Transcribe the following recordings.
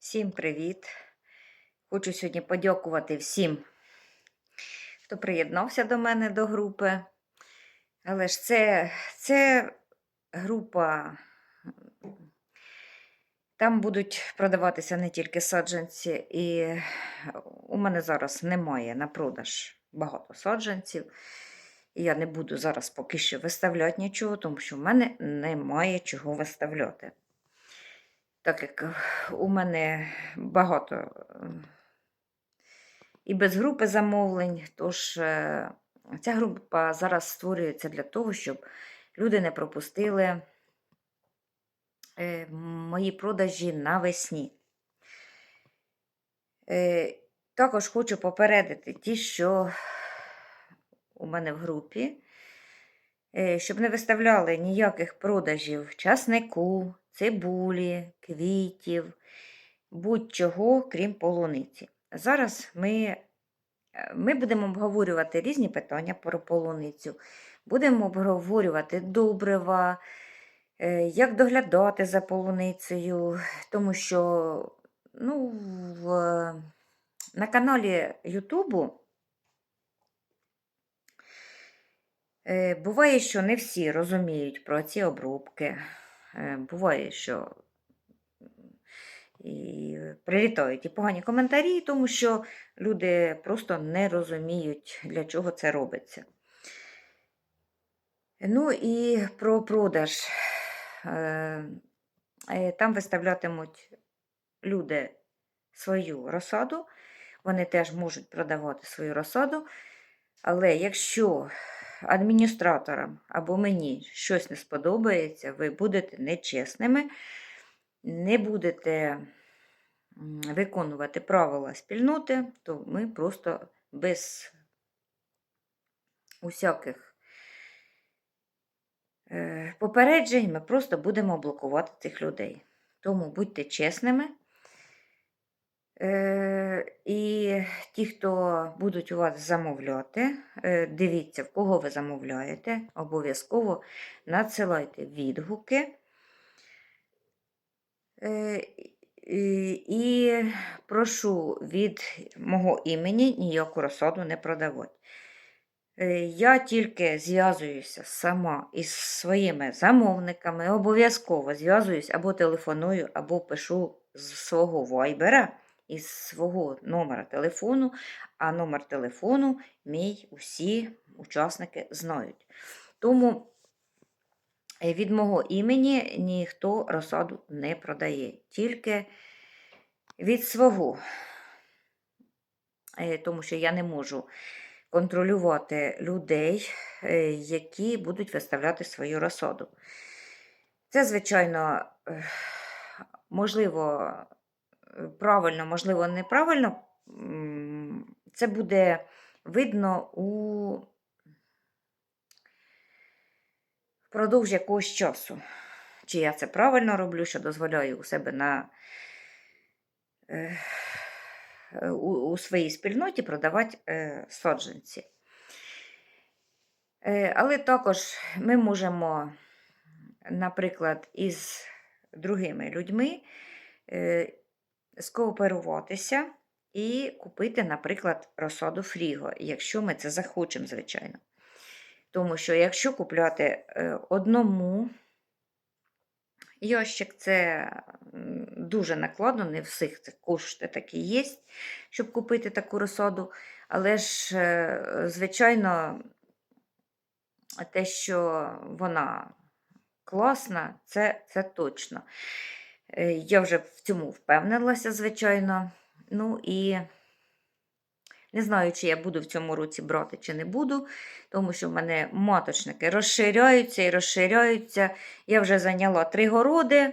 Всім привіт! Хочу сьогодні подякувати всім, хто приєднався до мене до групи. Але ж це, це група, там будуть продаватися не тільки саджанці, і у мене зараз немає на продаж багато саджанців. І я не буду зараз поки що виставляти нічого, тому що в мене немає чого виставляти. Так як у мене багато е, і без групи замовлень, тож е, ця група зараз створюється для того, щоб люди не пропустили е, мої продажі навесні. Е, Також хочу попередити ті, що у мене в групі, щоб не виставляли ніяких продажів часнику, цибулі, квітів, будь-чого, крім полуниці. Зараз ми, е, ми будемо обговорювати різні питання про полуницю. Будемо обговорювати добрива, е, як доглядати за полуницею, тому що ну, в, на каналі Ютубу Е, Буває, що не всі розуміють про ці обробки. Е, Буває, що і прилітають і погані коментарі, тому що люди просто не розуміють, для чого це робиться. Ну і про продаж. Е, е, Там виставлятимуть люди свою розсаду, вони теж можуть продавати свою розсаду, але якщо адміністраторам або мені щось не сподобається, ви будете нечесними, не будете виконувати правила спільноти, то ми просто без усяких е, попереджень ми просто будемо блокувати цих людей. Тому будьте чесними. Е, І ті, хто будуть у вас замовляти, е, дивіться, в кого ви замовляєте, обов'язково надсилайте відгуки. Е, І прошу від мого імені ніяку розсаду не продавати. Я тільки зв'язуюся сама із своїми замовниками, обов'язково зв'язуюсь або телефоную, або пишу з свого вайбера із свого номера телефону, а номер телефону мій усі учасники знають. Тому е, від мого імені ніхто розсаду не продає, тільки від свого, Е, тому що я не можу контролювати людей, е, які будуть виставляти свою розсаду. Це, звичайно, можливо, правильно, можливо, неправильно. Це буде видно у впродовж якогось часу. Чи я це правильно роблю, що дозволяю у себе на е, у, своїй спільноті продавати е, саджанці. Е, але також ми можемо, наприклад, із другими людьми скооперуватися і купити, наприклад, розсаду фріго, якщо ми це захочемо, звичайно. Тому що якщо купляти е, одному ящик, це дуже накладно, не всіх це кошти такі є, щоб купити таку розсаду. Але ж, е, звичайно, те, що вона класна, це, це точно. Е, Я вже в цьому впевнилася, звичайно. Ну і не знаю, чи я буду в цьому році брати, чи не буду, тому що в мене маточники розширяються і розширяються. Я вже зайняла три городи,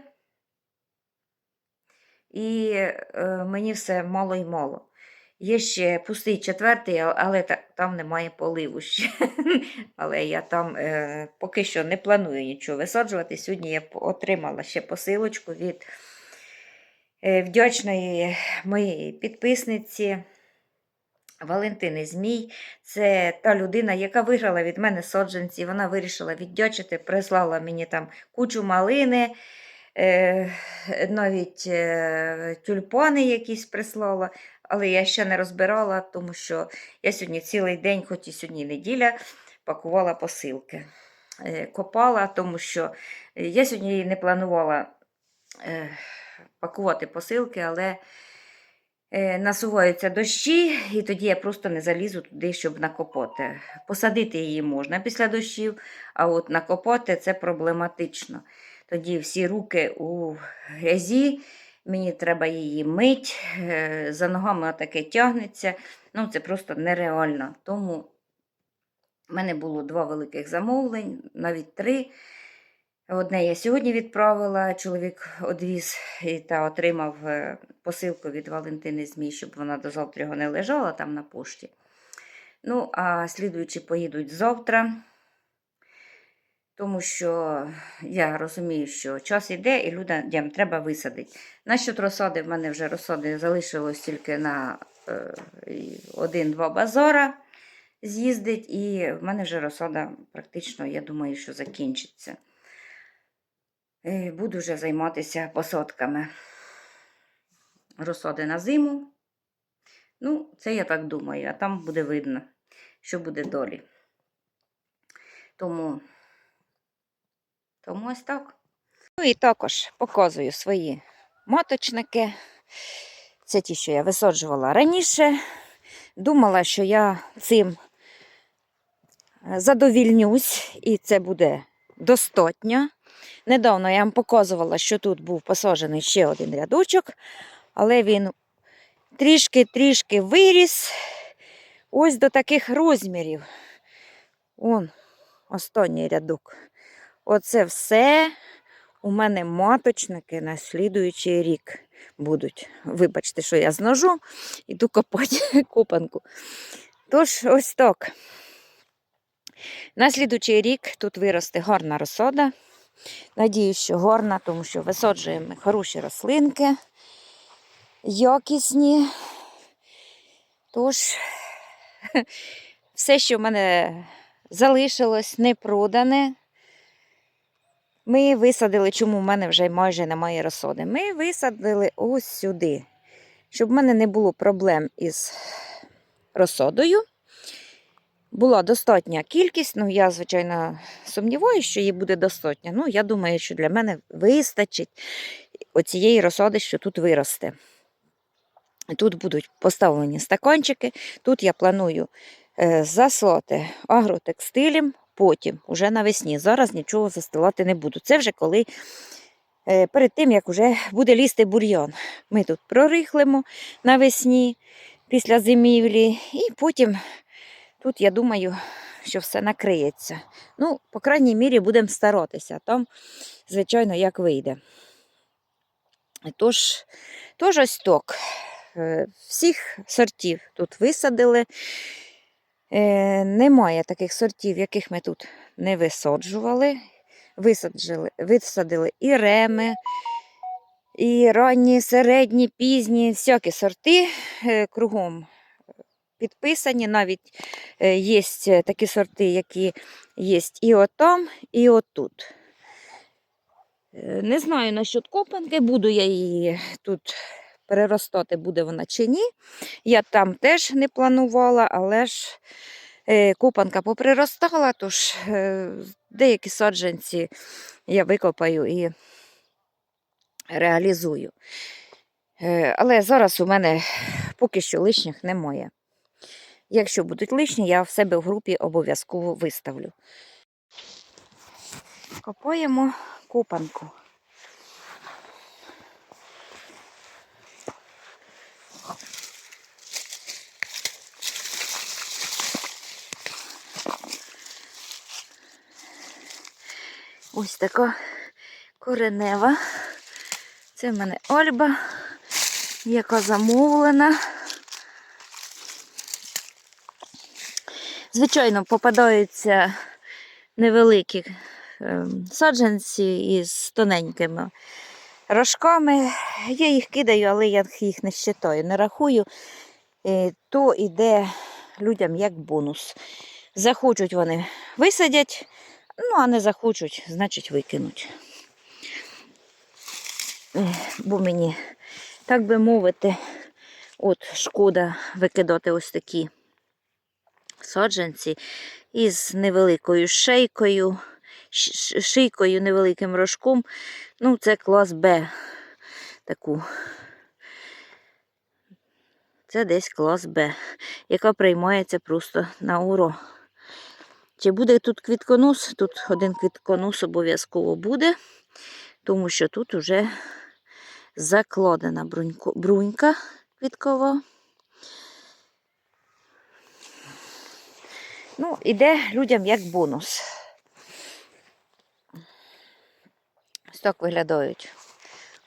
і е, мені все мало і мало. Є ще пустий четвертий, але там немає поливу ще. Але я там е, поки що не планую нічого висаджувати. Сьогодні я отримала ще посилочку від е, вдячної моєї підписниці Валентини Змій. Це та людина, яка виграла від мене саджанці. Вона вирішила віддячити, прислала мені там кучу малини. е, навіть е, тюльпани якісь прислала, але я ще не розбирала, тому що я сьогодні цілий день, хоч і сьогодні неділя, пакувала посилки. Е, Копала, тому що е, я сьогодні не планувала е, пакувати посилки, але насуваються дощі, і тоді я просто не залізу туди, щоб накопати. Посадити її можна після дощів, а от накопати це проблематично. Тоді всі руки у грязі, мені треба її мить, е, за ногами таке тягнеться. Ну, це просто нереально. Тому в мене було два великих замовлень, навіть три. Одне я сьогодні відправила, чоловік одвіз та отримав е, посилку від Валентини Змій, щоб вона до завтра його не лежала там на пошті. Ну, а слідуючі поїдуть завтра, тому що я розумію, що час іде і людям треба висадити. Насчет розсади, в мене вже розсади залишилось тільки на е, і один-два базара з'їздить, і в мене вже розсада практично, я думаю, що закінчиться. Е, Буду вже займатися посадками розсади на зиму. Ну, це я так думаю, а там буде видно, що буде долі. Тому, тому ось так. Ну і також показую свої маточники. Це ті, що я висаджувала раніше. Думала, що я цим е, задовільнюсь, і це буде достатньо. Недавно я вам показувала, що тут був посаджений ще один рядочок, але він трішки-трішки виріс ось до таких розмірів. Он, останній рядок. Оце все у мене маточники на слідуючий рік будуть. Вибачте, що я з ножом іду копати копанку. Тож, ось так. На слідуючий рік тут виросте гарна розсада. Надіюсь, що гарна, тому що висаджуємо хороші рослинки, якісні. Тож, все, що в мене залишилось, не продане. Ми висадили, чому в мене вже майже немає розсади. Ми висадили ось сюди, щоб в мене не було проблем із розсадою. Була достатня кількість, ну я, звичайно, сумніваюся, що її буде достатньо. Ну, я думаю, що для мене вистачить оцієї розсади, що тут виросте. Тут будуть поставлені стаканчики. Тут я планую е, заслати агротекстилем, потім, уже навесні. Зараз нічого застилати не буду. Це вже коли е, перед тим, як вже буде лізти бур'ян. Ми тут прорихлимо навесні після зимівлі, і потім тут, я думаю, що все накриється. Ну, по крайній мірі, будемо старатися. Там, звичайно, як вийде. Тож, тож ось так. Е, Всіх сортів тут висадили. Е, Немає таких сортів, яких ми тут не висаджували. Висаджили, висадили і реми, і ранні, середні, пізні, всякі сорти е, кругом підписані. Навіть е, є такі сорти, які є і отам, і отут. Е, Не знаю насчет копанки, буду я її тут переростати, буде вона чи ні. Я там теж не планувала, але ж е, копанка поприростала, тож е, деякі саджанці я викопаю і реалізую. Е, Але зараз у мене поки що лишніх немає. Якщо будуть лишні, я в себе в групі обов'язково виставлю. Копаємо копанку. Ось така коренева. Це в мене Ольба, яка замовлена. Звичайно, попадаються невеликі ем, саджанці із тоненькими рожками. Я їх кидаю, але я їх не щитаю, не рахую. Е, То йде людям як бонус. Захочуть вони висадять, ну а не захочуть, значить викинуть. Бо мені, так би мовити, от шкода викидати ось такі саджанці із невеликою шейкою, шийкою, невеликим рожком. Ну, це клас Б. Таку. Це десь клас Б, яка приймається просто на уро. Чи буде тут квітконос? Тут один квітконос обов'язково буде, тому що тут вже закладена брунька квіткова. Ну, іде людям як бонус. Ось так виглядають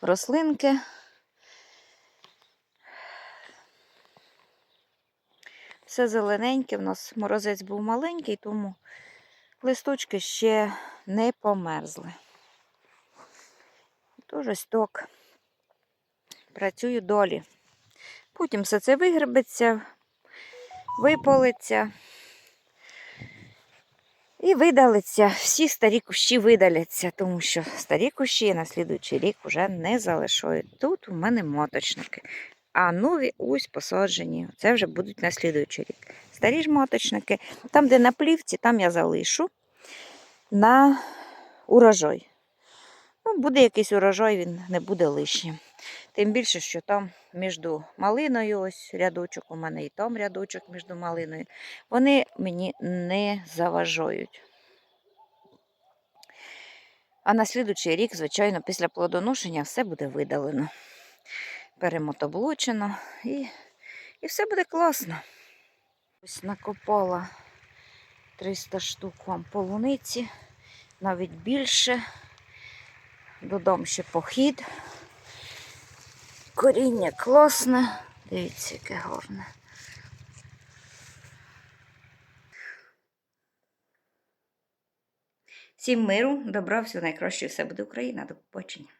рослинки. Все зелененьке, в нас морозець був маленький, тому листочки ще не померзли. Тож ось так. Працюю долі. Потім все це вигребеться, випалиться і видалиться. Всі старі кущі видаляться, тому що старі кущі на слідуючий рік вже не залишають. Тут у мене моточники. А нові ось посаджені. Це вже будуть на слідуючий рік. Старі ж моточники. Там, де на плівці, там я залишу на урожай. Ну, буде якийсь урожай, він не буде лишнім. Тим більше, що там між малиною, ось рядочок, у мене і там рядочок між малиною, вони мені не заважають. А на слідуючий рік, звичайно, після плодоношення все буде видалено, перемотоблочено і, і все буде класно. Ось накопала 300 штук вам полуниці, навіть більше. Додам ще похід. Коріння класне. Дивіться, яке гарне. Всім миру, добра, всього найкращого, все буде Україна. До побачення.